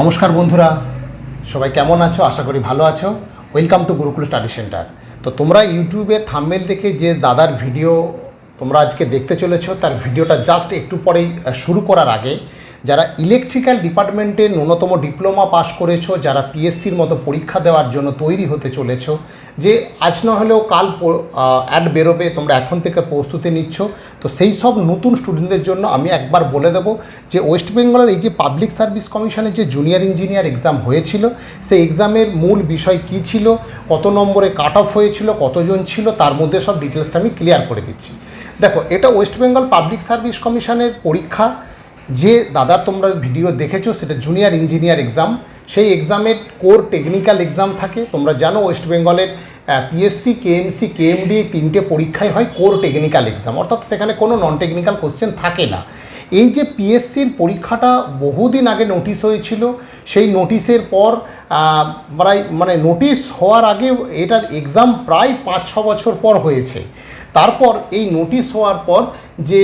নমস্কার বন্ধুরা, সবাই কেমন আছো? আশা করি ভালো আছো। Welcome to Gurukul study centre তো তোমরা ইউটিউবে থামমেল দেখে যে দাদার ভিডিও তোমরা আজকে দেখতে চলেছ, তার ভিডিওটা জাস্ট একটু পরেই শুরু করার আগে যারা ইলেকট্রিক্যাল ডিপার্টমেন্টে ন্যূনতম ডিপ্লোমা পাস করেছ, যারা পিএসসির মতো পরীক্ষা দেওয়ার জন্য তৈরি হতে চলেছ, যে আজ না হলেও কাল অ্যাড বেরোবে, তোমরা এখন থেকে প্রস্তুতি নিচ্ছ, তো সেই সব নতুন স্টুডেন্টদের জন্য আমি একবার বলে দেবো যে ওয়েস্ট বেঙ্গলের এই যে পাবলিক সার্ভিস কমিশনের যে জুনিয়র ইঞ্জিনিয়ার এক্সাম হয়েছিল, সেই এক্সামের মূল বিষয় কী ছিল, কত নম্বরে কাট অফ হয়েছিল, কতজন ছিল, তার মধ্যে সব ডিটেলসটা আমি ক্লিয়ার করে দিচ্ছি। দেখো, এটা ওয়েস্ট বেঙ্গল পাবলিক সার্ভিস কমিশনের পরীক্ষা যে দাদা তোমরা ভিডিও দেখেছ, সেটা জুনিয়র ইঞ্জিনিয়ার এক্সাম সেই এক্সামের কোর টেকনিক্যাল এক্সাম থাকে। তোমরা জানো ওয়েস্ট বেঙ্গলের পিএসসি কেএমসি কেএমডি তিনটে পরীক্ষায় হয় কোর টেকনিক্যাল এক্সাম অর্থাৎ সেখানে কোনো নন টেকনিক্যাল কোশ্চেন থাকে না। এই যে পিএসসির পরীক্ষাটা বহুদিন আগে নোটিশ হয়েছিল, সেই নোটিশের পর প্রায় মানে নোটিশ হওয়ার আগে এটার এক্সাম প্রায় পাঁচ ছ বছর পর হয়েছে। তারপর এই নোটিশ হওয়ার পর যে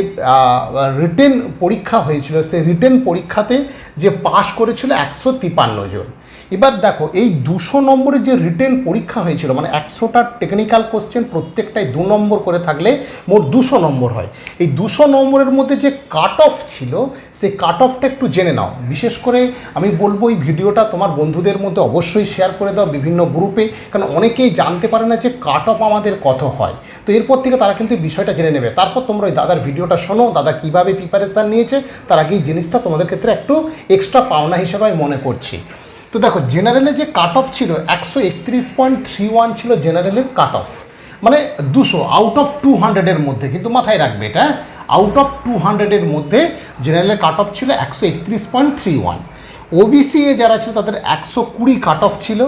রিটেন পরীক্ষা হয়েছিল সেই রিটেন পরীক্ষাতে যে পাশ করেছিল একশো তিপান্ন জন। এবার দেখো, এই দুশো নম্বরের যে রিটেন পরীক্ষা হয়েছিল মানে একশোটা টেকনিক্যাল কোশ্চেন প্রত্যেকটাই দু নম্বর করে থাকলে মোট দুশো নম্বর হয়। এই দুশো নম্বরের মধ্যে যে কাট অফ ছিল, সেই কাট অফটা একটু জেনে নাও। বিশেষ করে আমি বলব, এই ভিডিওটা তোমার বন্ধুদের মধ্যে অবশ্যই শেয়ার করে দাও বিভিন্ন গ্রুপে কারণ অনেকেই জানতে পারে না যে কাট অফ আমাদের কত হয়। তো এরপর থেকে তারা কিন্তু বিষয়টা জেনে নেবে। তারপর তোমরা ওই দাদার ভিডিওটা শোনো, দাদা কীভাবে প্রিপারেশান নিয়েছে, তার আগে এই জিনিসটা তোমাদের ক্ষেত্রে একটু এক্সট্রা পাওনা হিসেবে আমি মনে করছি। তো দেখো জেনারেলে যে কাট অফ ছিল, একশো একত্রিশ পয়েন্ট থ্রি ওয়ান ছিল জেনারেলের কাট অফ মানে দুশো আউট অফ টু হান্ড্রেডের মধ্যে, কিন্তু মাথায় রাখবে এটা আউট অফ টু হান্ড্রেডের মধ্যে জেনারেলের কাট অফ ছিল একশো একত্রিশ point three one. OBC A যারা ছিল, তাদের একশো কুড়ি কাট অফ ছিল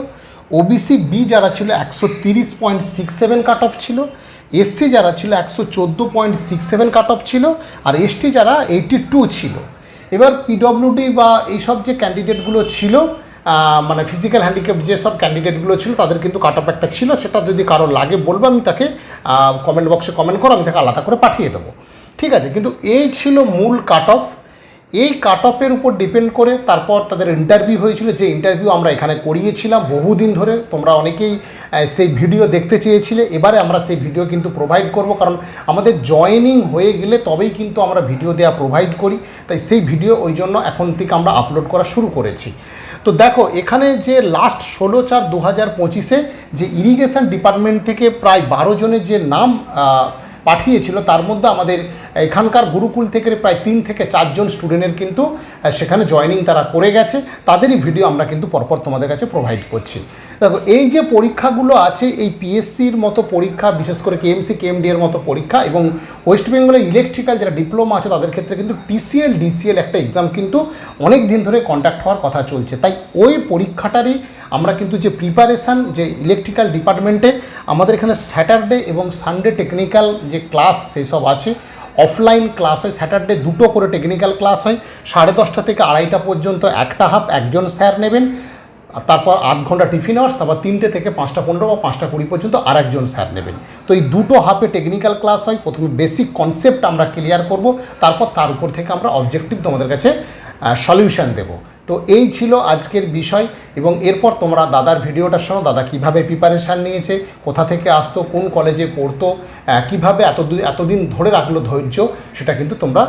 ওবিসি বি যারা ছিল, একশো তিরিশ point six seven cut off ছিল এসসি যারা ছিল, একশো চোদ্দ point six seven cut off ছিল। আর এসটি যারা এইটি টু ছিল। এবার পিডব্লিউডি বা এইসব যে ক্যান্ডিডেটগুলো ছিল মানে ফিজিক্যাল হ্যান্ডিক্যাপ যেসব ক্যান্ডিডেটগুলো ছিল, তাদের কিন্তু কাট অফ একটা ছিল। সেটা যদি কারও লাগে, বলব আমি তাকে কমেন্ট বক্সে কমেন্ট করো, আমি তাকে আলাদা করে পাঠিয়ে দেবো। ঠিক আছে? কিন্তু এই ছিল মূল কাট অফ এই কাট অফের উপর ডিপেন্ড করে তারপর তাদের ইন্টারভিউ হয়েছিল, যে ইন্টারভিউ আমরা এখানে করিয়েছিলাম বহুদিন ধরে। তোমরা অনেকেই সেই ভিডিও দেখতে চেয়েছিলে। এবারে আমরা সেই ভিডিও কিন্তু প্রোভাইড করব, কারণ আমাদের জয়েনিং হয়ে গেলে তবেই কিন্তু আমরা ভিডিও দেওয়া প্রোভাইড করি। তাই সেই ভিডিও ওই জন্য এখন থেকে আমরা আপলোড করা শুরু করেছি। তো দেখো, এখানে যে লাস্ট ষোলো চার দু হাজার পঁচিশে যে ইরিগেশন ডিপার্টমেন্ট থেকে প্রায় বারো জনের যে নাম পাঠিয়েছিল, তার মধ্যে আমাদের এখানকার গুরুকুল থেকে প্রায় তিন থেকে চারজন স্টুডেন্টের কিন্তু সেখানে জয়েনিং তারা করে গেছে। তাদেরই ভিডিও আমরা কিন্তু পরপর তোমাদের কাছে প্রোভাইড করছি। দেখো, এই যে পরীক্ষাগুলো আছে, এই পিএসসির মতো পরীক্ষা, বিশেষ করে কেএমসি কেএমডি এর মতো পরীক্ষা এবং ওয়েস্ট বেঙ্গলের ইলেকট্রিক্যাল যারা ডিপ্লোমা আছে, তাদের ক্ষেত্রে কিন্তু টিসিএল ডিসিএল একটা এক্সাম কিন্তু অনেক দিন ধরে কন্ট্যাক্ট হওয়ার কথা চলছে। তাই ওই পরীক্ষাটারই আমরা কিন্তু যে প্রিপারেশান যে ইলেকট্রিক্যাল ডিপার্টমেন্টে আমাদের এখানে স্যাটারডে এবং সানডে টেকনিক্যাল যে ক্লাস সেই সব আছে অফলাইন ক্লাস হয় স্যাটারডে দুটো করে টেকনিক্যাল ক্লাস হয়, সাড়ে দশটা থেকে আড়াইটা পর্যন্ত একটা হাফ একজন স্যার নেবেন তারপর আধ ঘণ্টা টিফিন আওয়ার্স তারপর তিনটে থেকে পাঁচটা পনেরো বা পাঁচটা কুড়ি পর্যন্ত আরেকজন স্যার নেবেন। তো এই দুটো হাফে টেকনিক্যাল ক্লাস হয়, প্রথমে বেসিক কনসেপ্ট আমরা ক্লিয়ার করব, তারপর তার উপর থেকে আমরা অবজেক্টিভ তোমাদের কাছে সলিউশন দেব। তো এই ছিল আজকের বিষয় এবং এরপর তোমরা দাদার ভিডিওটা শোনো, দাদা কীভাবে প্রিপারেশান নিয়েছে, কোথা থেকে আসতো, কোন কলেজে পড়তো কীভাবে এত এতদিন ধরে রাখল ধৈর্য, সেটা কিন্তু তোমরা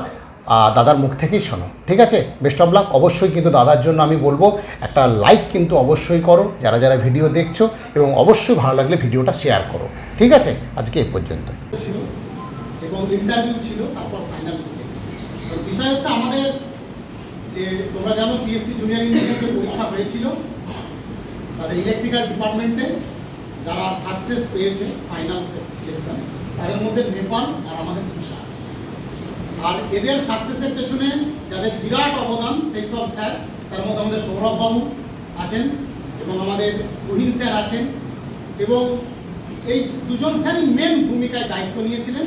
দাদার মুখ থেকেই শোনো। ঠিক আছে? বেস্ট অফ লাক অবশ্যই কিন্তু দাদার জন্য আমি বলব, একটা লাইক কিন্তু অবশ্যই করো, যারা যারা ভিডিও দেখছ এবং অবশ্যই ভালো লাগলে ভিডিওটা শেয়ার করো। ঠিক আছে? আজকে এ পর্যন্ত এবং ইন্টারভিউ ছিল, তারপর ফাইনাল বিষয় হচ্ছে আমাদের যে তোমরা জানো পিএসসি জুনিয়র ইঞ্জিনিয়ারিং যে পরীক্ষা হয়েছিল তাদের ইলেকট্রিক্যাল ডিপার্টমেন্টে যারা সাকসেস পেয়েছে ফাইনাল সিলেকশন তাদের মধ্যে নেপাল আর আমাদের তুষার আর এদের সাকসেসের পেছনে যাদের বিরাট অবদান, সেই সব স্যার তার মধ্যে আমাদের সৌরভ বাবু আছেন এবং আমাদের রহিম স্যার আছেন এবং এই দুজন স্যারই মেন ভূমিকায় দায়িত্ব নিয়েছিলেন।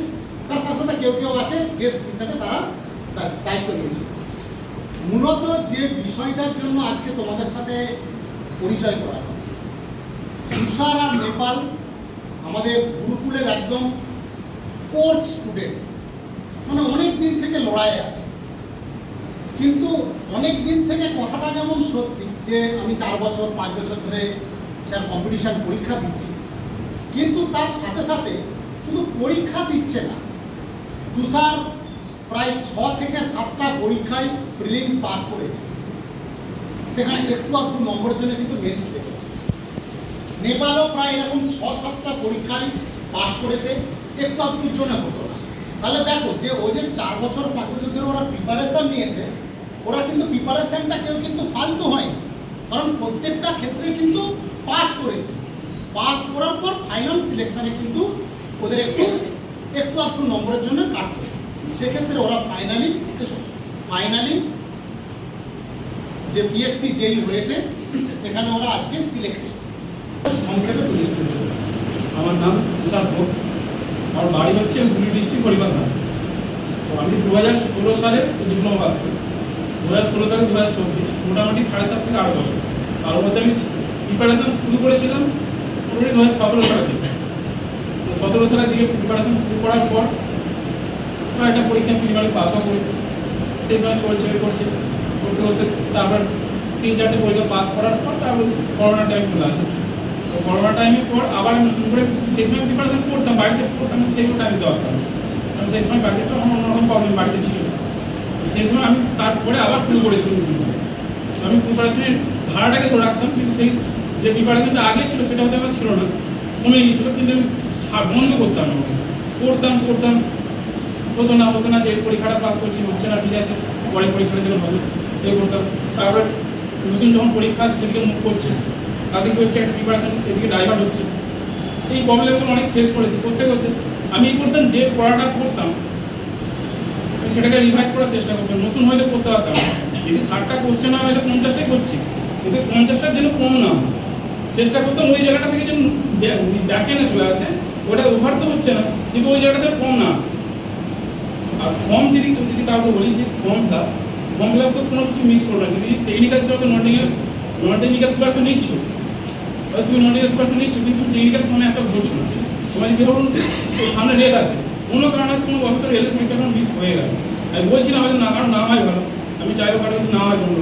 তার সাথে সাথে কেউ কেউ আছে গেস্ট হিসেবে তার দায়িত্ব নিয়েছিলেন মূলত যে বিষয়টার জন্য আজকে তোমাদের সাথে পরিচয় করা তুষার আর নেপাল আমাদের গুরুকুলের একদম কোর্স স্টুডেন্ট। মানে অনেক দিন থেকে লড়াই আছে। কিন্তু অনেক দিন থেকে কথাটা যেমন সত্যি যে আমি চার বছর, পাঁচ বছর ধরে স্যার কম্পিটিশান পরীক্ষা দিচ্ছি। কিন্তু তার সাথে সাথে শুধু পরীক্ষা দিচ্ছে না, তুষার প্রায় ছ থেকে সাতটা পরীক্ষায় প্রিলিমস পাস করেছে। সেখানে একটু আধটু নম্বরের জন্য কিন্তু মেন্স পেতে নেপালও প্রায় এরকম ছ, সাতটা পরীক্ষায় পাস করেছে, একটু আধটুর জন্য হতো না। তাহলে দেখো যে ও যে চার বছর, পাঁচ বছর ধরে ওরা প্রিপারেশন নিয়েছে, ওরা কিন্তু প্রিপারেশনটা কেউ কিন্তু ফালতু হয়নি। কারণ প্রত্যেকটা ক্ষেত্রে কিন্তু পাস করেছে। পাস করার পর ফাইনাল সিলেকশানে কিন্তু ওদের একটু একটু আধটু নম্বরের জন্য কাটবে সেক্ষেত্রে ওরা ফাইনালি ফাইনালি যে পিএসসি যেই হয়েছে, সেখানে ওরা আজকে সিলেক্টেড সংক্ষেপে আমার নাম তুষার ভোগ। আমার বাড়ি হচ্ছে হুগলি ডিস্ট্রিক্ট হরিবান্ধা। তো আমি দু হাজার ষোলো সালে ডিপ্লোমা পাস করি। দু হাজার ষোলো থেকে দু হাজার চব্বিশ, মোটামুটি সাড়ে সাত থেকে আট বছর। তার মধ্যে আমি প্রিপারেশন শুরু করেছিলাম মোটামুটি দু হাজার সতেরো সালের দিকে। তো সতেরো সালের দিকে প্রিপারেশন শুরু করার পর আমার একটা পরীক্ষা প্রিলিমারি পাসও করি সেই সময় চলছে করছে। করতে করতে তারপর তিন চারটে পরীক্ষা পাস করার পর তারপর করোনা টাইম চলে আসে। তো করোনা টাইমের পর আবার আমি নতুন করে সেই সময় প্রিপারেশন করতাম, বাড়িতে করতাম সেইগুলো টাইম পারতাম কারণ সেই সময় বাড়িতে তো আমার অন্যরকম প্রবলেম বাড়িতে ছিল সেই সময় আমি তারপরে আবার শুরু করেছিলাম। আমি প্রিপারেশনের ধারাটাকে ধরে রাখতাম, কিন্তু সেই যে প্রিপারেশনটা আগে ছিল, সেটা হয়তো আমার ছিল না। কমে গিয়েছিল, কিন্তু আমি বন্ধ করতাম করতাম করতাম। হতো না হতো না যে পরীক্ষাটা পাস করছি, হচ্ছে না, ঠিক আছে, পরে পরীক্ষাটা দিলে হবে এই করতাম। তারপরে নতুন যখন পরীক্ষা সেদিকে মুখ করছে তাদের কি হচ্ছে, একটা প্রিপারেশন এদিকে ডাইভার্ট হচ্ছে। এই প্রবলেমগুলো অনেক ফেস করেছি, করতে করতে। আমি এই করতাম, যে পড়াটা করতাম সেটাকে রিভাইজ করার চেষ্টা করতাম, নতুন হয়তো করতে পারতাম। যদি ষাটটা কোশ্চেন হয়, হয়তো পঞ্চাশটাই করছি। কিন্তু পঞ্চাশটার জন্য কম না। চেষ্টা করতাম, ওই জায়গাটা থেকে যেন ব্যাকে না চলে আসে, ওটা ওভার তো হচ্ছে না, কিন্তু ওই জায়গাটা থেকে কম না আসে। আর ফর্ম যদি যদি কাউকে বলি যে ফর্মটা ফর্ম ফিল তো কোনো কিছু মিস করবে যদি টেকনিক্যাল ছিল তো টেকনিক্যাল নন টেকনিক্যাল প্রিপারেশন নিচ্ছ। তুমি নন টেকনিক্যাল প্রিপারেশন নিচ্ছ, কিন্তু টেকনিক্যাল ফর্মে একটা ঘুরছো না তোমার ধরুন সামনে রেল আছে। কোনো কারণে কোনো বছর রেলের পরীক্ষা মিস হয়ে গেল। আমি বলছি না হয়তো না, কারণ না হয় ভালো। আমি চাইব কারণ না হয় কোনো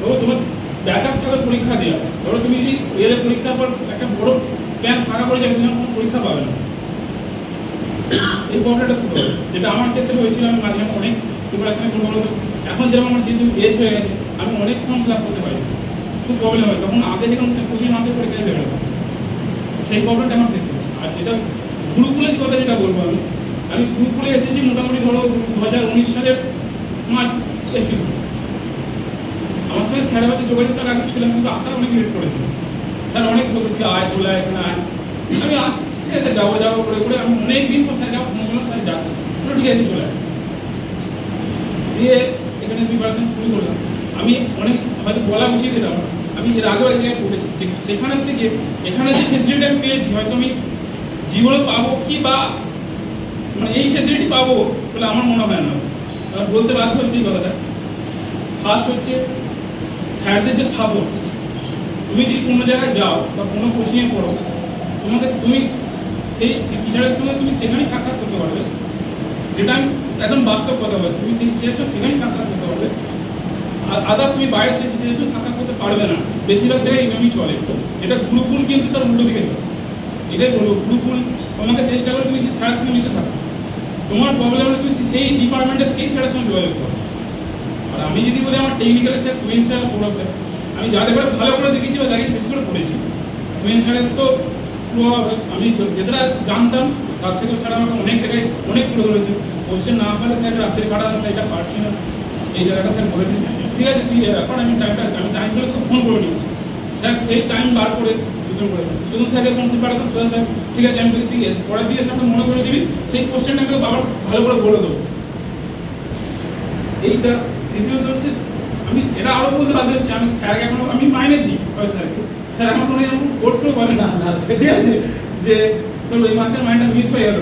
ধরো তোমার ব্যাক আপ থাকার পরীক্ষা দেওয়া ধরো তুমি যদি রেলের পরীক্ষার পর একটা বড় স্প্যান ফাঁকা করে যাবে, তুমি পরীক্ষা পাবে না। এই প্রবলেমটা শুরু হবে যেটা আমার ক্ষেত্রে হয়েছিল, আমি মাঝে অনেক প্রিপারেশনে করব বলতো এখন যেরকম আমার যেহেতু এজ হয়ে গেছে, আমি অনেক ফর্ম ফিল করতে পারি খুব প্রবলেম হয়। তখন আগে যখন প্রতি মাসে পরীক্ষা দিতে বেরোবো সেই প্রবলেমটা আমার ফেস হচ্ছে আর যেটা গুরুকুলের কথা যেটা বলব আমি আমি গুরুকুলে এসেছি মোটামুটি ধরো দু হাজার উনিশ সালের মার্চ, এপ্রিল। আমার সঙ্গে স্যারের হয়তো যোগাযোগ তার আগে ছিলাম, কিন্তু আসার অনেক লেট করেছিল স্যার অনেক বলতো আয়, চলে আয়, এখানে আয়। আমি আস ঠিক আছে, যাব যাব করে করে আমি অনেক দিন পর স্যারকে ফোন করলাম স্যার যাচ্ছি। ঠিক আছে, চলে দিয়ে এখানে প্রিপারেশন শুরু করলাম। আমি অনেক হয়তো বলা উচিত এটা আমি এর আগেও এক জায়গায় পড়েছি সেখানের থেকে, এখানে যে ফেসিলিটি আমি পেয়েছি, হয়তো আমি জীবনে পাবো কি বা মানে এই ফেসিলিটি পাবো বলে আমার মনে হয় না। বলতে বাধ্য হচ্ছে এই কথাটা। ফার্স্ট হচ্ছে স্যারদের যে সাপোর্ট তুমি যদি কোনো জায়গায় যাও বা কোনো কোচিংয়ে পড়ো, তোমাকে তুমি সেই টিচারের সঙ্গে তুমি সেখানেই সাক্ষাৎ করতে পারবে। যেটা আমি একদম বাস্তব কথা বলছি। তুমি সেই টিচারের সেখানেই সাক্ষাৎ করতে পারবে। আর আদার্স তুমি বাইরে সেই টিচারের সাক্ষাৎ করতে পারবে না। বেশিরভাগ জায়গায় এভাবেই চলে। এটা গুরুকুল কিন্তু তার উল্টো দিকে চলে। এটাই বলব, গুরুকুল, তোমাকে চেষ্টা করে তুমি সেই স্যারের সঙ্গে মিশে থাকো। তোমার প্রবলেম হলে তুমি সেই ডিপার্টমেন্টের সেই স্যারের সঙ্গে যোগাযোগ করো। আর আমি যদি বলি আমার technical sir Queen sir Sourav sir আমি যাদের করে ভালো করে দেখেছি বা যাকে বেশি করে পড়েছি। কুইন স্যারের তো আমি যেটা জানতাম, তার থেকে স্যার আমাকে অনেক জায়গায় অনেক তুলে ধরেছে কোশ্চেন না পারলে স্যার রাত্রে কাটানো সেটা পারছি না। এই জায়গাটা স্যার বলে দিন ঠিক আছে, তুই এখন আমি টাইমটা আমি টাইম করে ফোন করে নিচ্ছি। স্যার সেই টাইম বার করে দুজন করে। শুধু স্যারকে কোন পাঠাতাম স্যার ঠিক আছে, আমি তোকে তুই পরের দিয়ে স্যারটা মনে করে দিবি, সেই কোশ্চেনটা আমি আবার ভালো করে বলে দেবো। এইটা দ্বিতীয়ত হচ্ছে, আমি এটা আরও বলতে বাধ্য হচ্ছে, আমি স্যারকে এখনও, আমি মাইনে দিই হয়তো স্যারকে স্যার এখন কোনো এরকম কোর্স করে বলেন না, ঠিক আছে যে তোর ওই মাসের মাইন্ডটা মিস হয়ে গেল।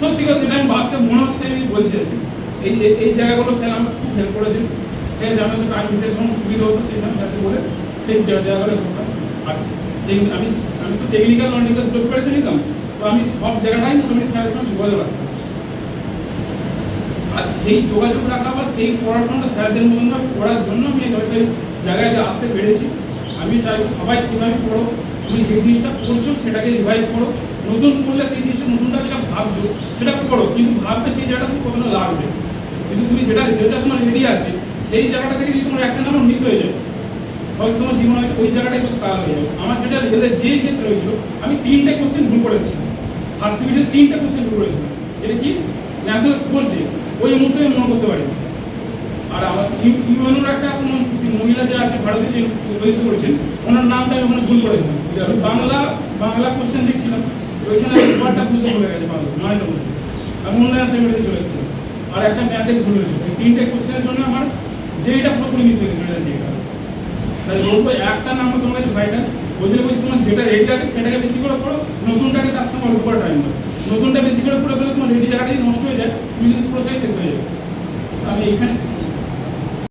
সত্যি কথা যেটা আমি বাস্তবে মনে হচ্ছে আমি বলছি এই এই- জায়গাগুলো স্যার আমাকে খুব হেল্প করেছেন। ঠিক আছে আমি তো কাজ বিশেষ সময় সুবিধা হতো সেই সময় স্যারকে বলে সেই জায়গা- জায়গাগুলো আর আমি আমি তো টেকনিক্যাল নন টেকনিক্যাল দুটো প্রিপারেশন নিতাম। তো আমি সব জায়গাটাই মোটামুটি স্যারের সঙ্গে যোগাযোগ রাখতাম। আর সেই যোগাযোগ রাখা বা সেই পড়াশোনাটা স্যারদের ভাবে করার জন্য আমি হয়তো জায়গায় আসতে পেরেছি আমি চাইব সবাই সেভাবে পড়ো তুমি যে জিনিসটা পড়ছো সেটাকে রিভাইজ করো। নতুন পড়লে সেই জিনিসটা নতুনটা যেটা ভাবছ, সেটা করো। কিন্তু ভাববে সেই জায়গাটা তুমি কতটা লাগবে। কিন্তু তুমি যেটা যেটা তোমার রেডি আছে, সেই জায়গাটা থেকে যদি তোমার একটা নাম্বার মিস হয়ে যায়, হয়তো তোমার জীবনে হয়তো ওই জায়গাটাই খুব কাল হয়ে যাবে। আমার সেটা যেই ক্ষেত্রে হয়েছিল, আমি তিনটে কোশ্চেন ভুল করেছি। ফার্স্ট সিভিলের তিনটে কোশ্চেন ভুল করেছিলাম যেটা কি? ন্যাশনাল স্পোর্টস ডে ওই মুহূর্তে আমি মনে করতে পারি আর আমার একটা কোনো মহিলা যে আছে ভারতে যে প্রতিনিধিত্ব করেছেন, ওনার নামটা ওখানে ভুল করে বাংলা বাংলা কোশ্চেন দেখছিলাম ওইখানে ওয়ার্ডটা বুঝতে ভুলে গেছে বাংলা বলে আমি অনলাইন সেমিনারে চলে এসেছি। আর একটা ম্যাথের ভুল হয়েছিল এই তিনটে কোশ্চেনের জন্য আমার যেটা পুরোপুরি মিস হয়ে গেছিল এটা যেটা তাই বলব, একটা নাম্বার তোমার কাছে ভাইটা, ওই বলছি তোমার যেটা রেডি আছে, সেটাকে বেশি করে পড়ো, নতুনটাকে তার সঙ্গে অল্প টাইম দাও। নতুনটা বেশি করে পড়ে গেলে তোমার রেডি জায়গাটাই নষ্ট হয়ে যায়, তুমি কিন্তু পুরো শেষ হয়ে যাবে আমি এখানে